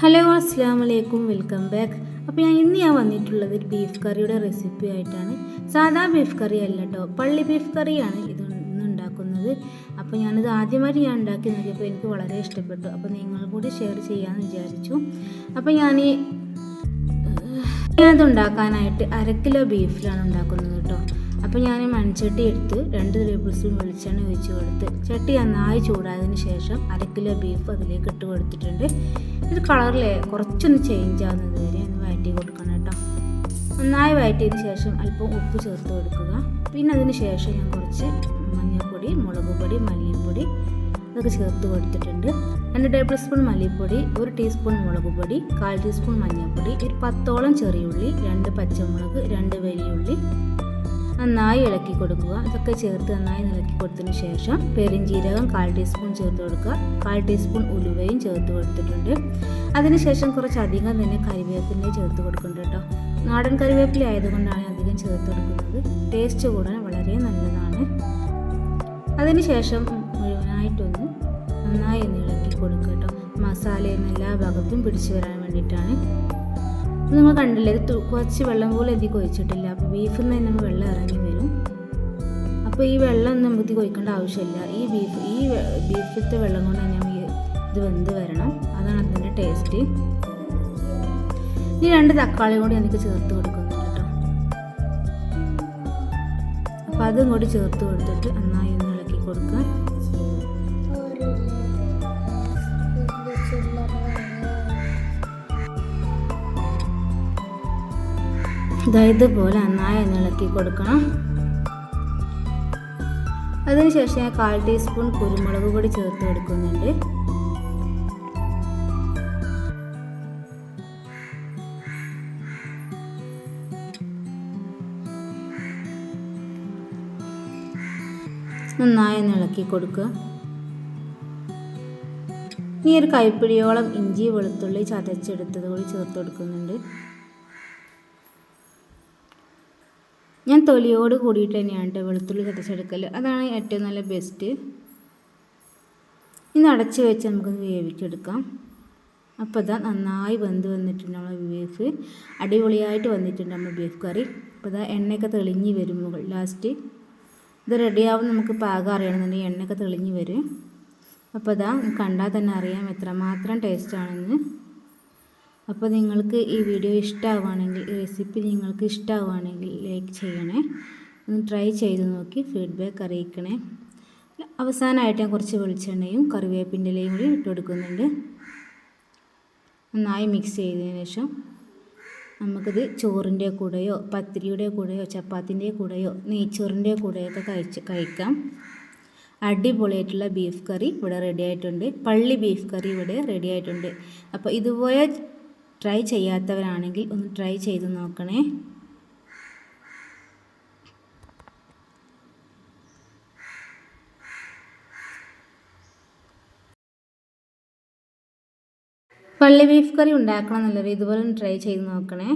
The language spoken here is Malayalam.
ഹലോ അസ്സാം വലൈക്കും വെൽക്കം ബാക്ക്. അപ്പോൾ ഞാൻ ഇന്ന് ഞാൻ വന്നിട്ടുള്ളത് ബീഫ് കറിയുടെ റെസിപ്പി ആയിട്ടാണ്. സാധാ ബീഫ് കറി അല്ല കേട്ടോ പള്ളി ബീഫ് കറിയാണ് ഇത് ഇന്ന് ഉണ്ടാക്കുന്നത്. അപ്പോൾ ഞാനിത് ആദ്യമായിട്ട് ഞാൻ ഉണ്ടാക്കി നോക്കിയപ്പോൾ എനിക്ക് വളരെ ഇഷ്ടപ്പെട്ടു. അപ്പോൾ നിങ്ങൾ കൂടി ഷെയർ ചെയ്യാമെന്ന് വിചാരിച്ചു. അപ്പോൾ ഞാൻ ഞാനത് ഉണ്ടാക്കാനായിട്ട് അര കിലോ ബീഫിലാണ് ഉണ്ടാക്കുന്നത് കേട്ടോ അപ്പോൾ ഞാൻ മൺചട്ടി എടുത്ത് രണ്ട് ടേബിൾ സ്പൂൺ വെളിച്ചെണ്ണ ഒഴിച്ച് കൊടുത്ത് ചട്ടി നന്നായി ചൂടായതിന് ശേഷം അര കിലോ ബീഫ് അതിലേക്ക് ഇട്ട് കൊടുത്തിട്ടുണ്ട്. ഇത് കളറിലെ കുറച്ചൊന്ന് ചേഞ്ച് ആവുന്നത് വരെ ഒന്ന് വഴറ്റി കൊടുക്കണം കേട്ടോ. നന്നായി വഴറ്റിയതിന് ശേഷം അല്പം ഉപ്പ് ചേർത്ത് കൊടുക്കുക. പിന്നെ അതിന് ശേഷം ഞാൻ കുറച്ച് മഞ്ഞൾപ്പൊടി മുളക് പൊടി മല്ലിപ്പൊടി ഇതൊക്കെ ചേർത്ത് കൊടുത്തിട്ടുണ്ട്. രണ്ട് ടേബിൾ സ്പൂൺ മല്ലിപ്പൊടി ഒരു ടീസ്പൂൺ മുളക് പൊടി കാൽ ടീസ്പൂൺ മഞ്ഞൾപ്പൊടി ഒരു പത്തോളം ചെറിയുള്ളി രണ്ട് പച്ചമുളക് രണ്ട് വലിയുള്ളി നന്നായി ഇളക്കി കൊടുക്കുക. അതൊക്കെ ചേർത്ത് നന്നായി ഇളക്കി കൊടുത്തതിന് ശേഷം പെരിഞ്ചീരകം കാൽ ടീസ്പൂൺ ചേർത്ത് കൊടുക്കുക. കാൽ ടീസ്പൂൺ ഉലുവയും ചേർത്ത് കൊടുത്തിട്ടുണ്ട്. അതിനുശേഷം കുറച്ച് അധികം തന്നെ കരിവേപ്പിന്റെ ചേർത്ത് കൊടുക്കുന്നുണ്ട് കേട്ടോ. നാടൻ കറിവേപ്പില ആയതുകൊണ്ടാണ് അധികം ചേർത്ത് കൊടുക്കുന്നത്. ടേസ്റ്റ് കൂടാൻ വളരെ നല്ലതാണ്. അതിനുശേഷം മുഴുവനായിട്ടൊന്ന് നന്നായി ഒന്ന് ഇളക്കി കൊടുക്കുക കേട്ടോ. മസാലയൊന്നും എല്ലാ ഭാഗത്തും പിടിച്ചു വരാൻ വേണ്ടിയിട്ടാണ്. അപ്പോൾ നിങ്ങൾ കണ്ടില്ലേ? ഇത് കുറച്ച് വെള്ളം പോലും എത്തി കൊഴിച്ചിട്ടില്ല. അപ്പോൾ ബീഫിൽ നിന്ന് തന്നെ വെള്ളം ഇറങ്ങി വരും. അപ്പോൾ ഈ വെള്ളം ഒന്നും നമുക്ക് കൊഴിക്കേണ്ട ആവശ്യമില്ല. ഈ ബീഫ് ഈ ബീഫിലത്തെ വെള്ളം കൊണ്ട് തന്നെ ഇത് വെന്ത് വരണം. അതാണ് അതിന്റെ ടേസ്റ്റ് ഈ രണ്ട് തക്കാളി കൂടി എനിക്ക് ചേർത്ത് കൊടുക്കുന്നുണ്ട് കേട്ടോ. അപ്പം അതും കൂടി ചേർത്ത് കൊടുത്തിട്ട് നന്നായി ഒന്ന് ഇളക്കി കൊടുക്കുക ഇതുപോലെ നന്നായി ഇളക്കി കൊടുക്കണം. അതിനുശേഷം ഞാൻ കാൽ ടീസ്പൂൺ കുരുമുളക് പൊടി ചേർത്ത് കൊടുക്കുന്നുണ്ട് നന്നായി ഇളക്കി കൊടുക്കുക. ഇനി ഒരു കൈപ്പിടിയോളം ഇഞ്ചി വെളുത്തുള്ളി ചതച്ചെടുത്തത് കൂടി ചേർത്ത് കൊടുക്കുന്നുണ്ട്. ഞാൻ തൊലിയോട് കൂടിയിട്ട് തന്നെയാണ് കേട്ടോ വെളുത്തുള്ളി ചതച്ചെടുക്കൽ അതാണ് ഏറ്റവും നല്ല ബെസ്റ്റ് ഇന്ന് അടച്ച് വെച്ച് നമുക്ക് വേവിച്ചെടുക്കാം. അപ്പോൾ ഇതാ നന്നായി വെന്ത് വന്നിട്ടുണ്ട് നമ്മൾ ബീഫ് അടിപൊളിയായിട്ട് വന്നിട്ടുണ്ട് നമ്മൾ ബീഫ് കറി. അപ്പോൾ ഇതാ എണ്ണയൊക്കെ തെളിഞ്ഞ് വരും മുകൾ ലാസ്റ്റ് ഇത് റെഡിയാവും നമുക്ക് പാകം അറിയണമെന്നുണ്ടെങ്കിൽ എണ്ണയൊക്കെ തെളിഞ്ഞ് വരും. അപ്പോൾ ഇതാ കണ്ടാൽ തന്നെ അറിയാം എത്രമാത്രം ടേസ്റ്റാണെന്ന് അപ്പോൾ നിങ്ങൾക്ക് ഈ വീഡിയോ ഇഷ്ടമാവുകയാണെങ്കിൽ ഈ റെസിപ്പി നിങ്ങൾക്ക് ഇഷ്ടമാവുകയാണെങ്കിൽ ലൈക്ക് ചെയ്യണേ. ഒന്ന് ട്രൈ ചെയ്ത് നോക്കി ഫീഡ്ബാക്ക് അറിയിക്കണേ. അവസാനമായിട്ട് ഞാൻ കുറച്ച് വെളിച്ചെണ്ണയും കറിവേപ്പിന്റെ ഇലയും കൂടി ഇട്ട് കൊടുക്കുന്നുണ്ട്. നന്നായി മിക്സ് ചെയ്തതിന് ശേഷം നമുക്കിത് ചോറിന്റെ കൂടെയോ പത്തിരിയുടെ കൂടെയോ ചപ്പാത്തിന്റെ കൂടെയോ നെയ്ച്ചോറിന്റെ കൂടെയോ ഒക്കെ കഴിച്ച് കഴിക്കാം. അടിപൊളിയായിട്ടുള്ള ബീഫ് കറി ഇവിടെ റെഡി ആയിട്ടുണ്ട്. പള്ളി ബീഫ് കറി ഇവിടെ റെഡി ആയിട്ടുണ്ട്. അപ്പോൾ ഇതുപോലെ ട്രൈ ചെയ്യാത്തവരാണെങ്കിൽ ഒന്ന് ട്രൈ ചെയ്ത് നോക്കണേ. പള്ളി ബീഫ് കറി ഉണ്ടാക്കണം എന്നുള്ളവർ ഇതുപോലെ ട്രൈ ചെയ്ത് നോക്കണേ.